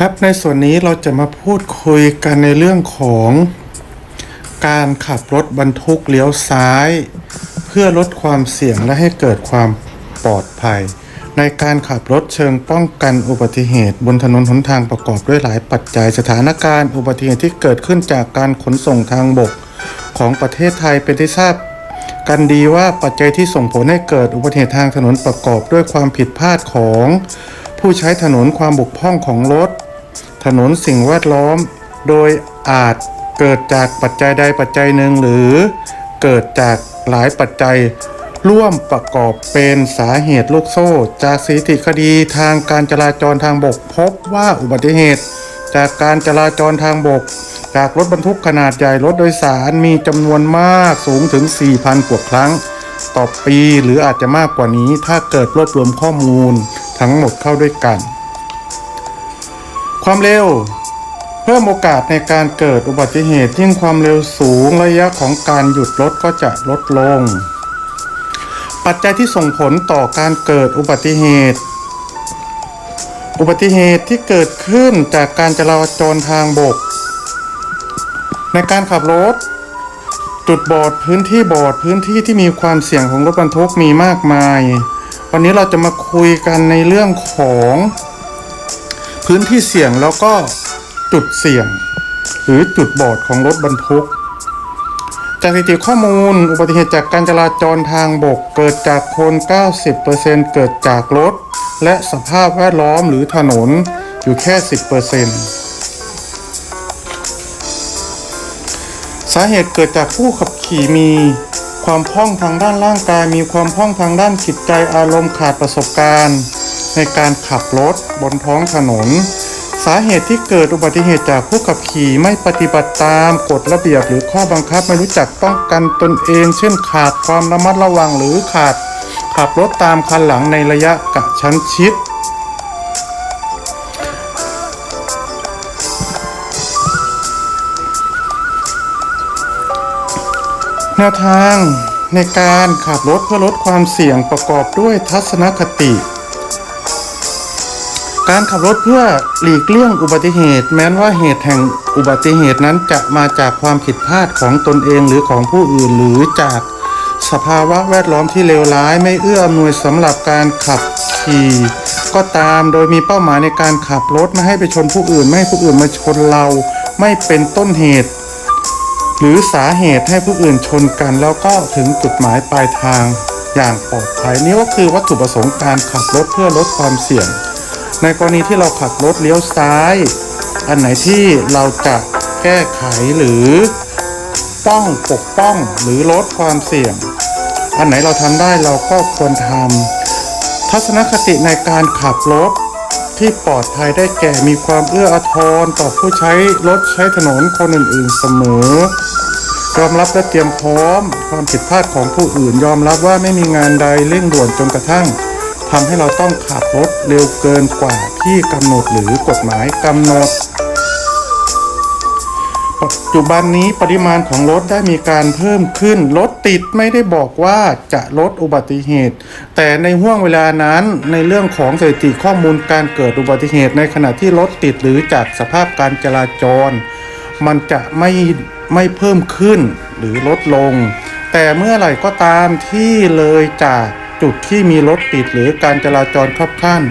ครับในส่วนนี้เราจะมาพูดคุยกันในเรื่องของการขับรถบรรทุกเลี้ยวซ้าย เพื่อลดความเสี่ยงและให้เกิดความปลอดภัย ในการขับรถเชิงป้องกันอุบัติเหตุ บนถนนหนทางประกอบด้วยหลายปัจจัยสถานการณ์อุบัติเหตุที่เกิดขึ้นจากการขนส่งทางบกของประเทศไทยเป็นที่ทราบกันดีว่าปัจจัยที่ส่งผลให้เกิดอุบัติเหตุทางถนนประกอบด้วยความผิดพลาดของผู้ใช้ถนนความบกพร่องของรถ ถนนสิ่งแวดล้อม โดยอาจเกิดจากปัจจัยใดปัจจัยหนึ่งหรือเกิดจากหลายปัจจัยร่วมประกอบเป็นสาเหตุลูกโซ่ จากสถิติคดีทางการจราจรทางบก พบว่าอุบัติเหตุ จากการจราจรทางบก จากรถบรรทุกขนาดใหญ่รถโดยสารมีจำนวนมากสูงถึง 4,000 กว่าครั้ง ต่อปีหรืออาจจะมากกว่านี้ถ้าเกิดรวบรวมข้อมูลทั้งหมดเข้าด้วยกัน ความเร็ว เพิ่มโอกาสในการเกิดอุบัติเหตุยิ่งความเร็วสูงระยะของการหยุดรถก็จะลดลง ปัจจัยที่ส่งผลต่อการเกิดอุบัติเหตุ อุบัติเหตุที่เกิดขึ้นจากการจราจรทางบก ในการขับรถ จุดบอดพื้นที่บอดพื้นที่ที่มีความเสี่ยงของรถบรรทุกมีมากมาย วันนี้เราจะมาคุยกันในเรื่องของ พื้นที่เสี่ยงแล้วก็จุดเสี่ยง หรือจุดบอดของรถบรรทุก จากสถิติข้อมูล อุบัติเหตุจากการจราจรทางบก เกิดจากคน 90%เกิดจากรถ และสภาพแวดล้อมหรือถนนอยู่แค่ 10%สาเหตุเกิดจากผู้ขับขี่มี ความพร่องทางด้านร่างกาย มีความพร่องทางด้านจิตใจอารมณ์ขาดประสบการณ์ ในการขับรถบนท้องถนน สาเหตุที่เกิดอุบัติเหตุจากผู้ขับขี่ไม่ปฏิบัติตามกฎระเบียบหรือข้อบังคับไม่รู้จักป้องกันตนเอง เช่นขาดความระมัดระวังหรือขาด ขับรถตามคันหลังในระยะกระชั้นชิดแนวทางในการขับรถเพื่อลดความเสี่ยงประกอบด้วยทัศนคติ การขับรถเพื่อหลีกเลี่ยงอุบัติเหตุ แม้นว่าเหตุแห่งอุบัติเหตุนั้นจะมาจากความผิดพลาดของตนเองหรือของผู้อื่นหรือจากสภาวะแวดล้อมที่เลวร้ายไม่เอื้ออำนวยสำหรับการขับขี่ก็ตามโดยมีเป้าหมายในการขับรถไม่ให้ไปชนผู้อื่น ไม่ให้ผู้อื่นมาชนเราไม่เป็นต้นเหตุ หรือสาเหตุให้ผู้อื่นชนกัน แล้วก็ถึงจุดหมายปลายทางอย่างปลอดภัยนี่ก็คือวัตถุประสงค์การขับรถเพื่อลดความเสี่ยง ในกรณีที่เราขับรถเลี้ยวซ้าย อันไหนที่เราจะแก้ไขหรือป้องปกป้องหรือลดความเสี่ยง อันไหนเราทำได้เราก็ควรทำทัศนคติในการขับรถที่ปลอดภัยได้แก่มีความเอื้ออาทรต่อผู้ใช้รถใช้ถนนคนอื่นๆเสมอยอมรับและเตรียมพร้อม ความผิดพลาดของผู้อื่น ยอมรับว่าไม่มีงานใดเร่งด่วนจนกระทั่ง ทำให้เราต้องขับรถเร็วเกินกว่าที่กำหนดหรือกฎหมายกำหนด ปัจจุบันนี้ปริมาณของรถได้มีการเพิ่มขึ้น รถติดไม่ได้บอกว่าจะลดอุบัติเหตุ แต่ในห่วงเวลานั้นในเรื่องของสถิติข้อมูลการเกิดอุบัติเหตุในขณะที่รถติดหรือจากสภาพการจราจร มันจะไม่ไม่เพิ่มขึ้นหรือลดลง แต่เมื่อไหร่ก็ตามที่เลยจาก จุดที่มีรถติดหรือการจราจรคับข้าน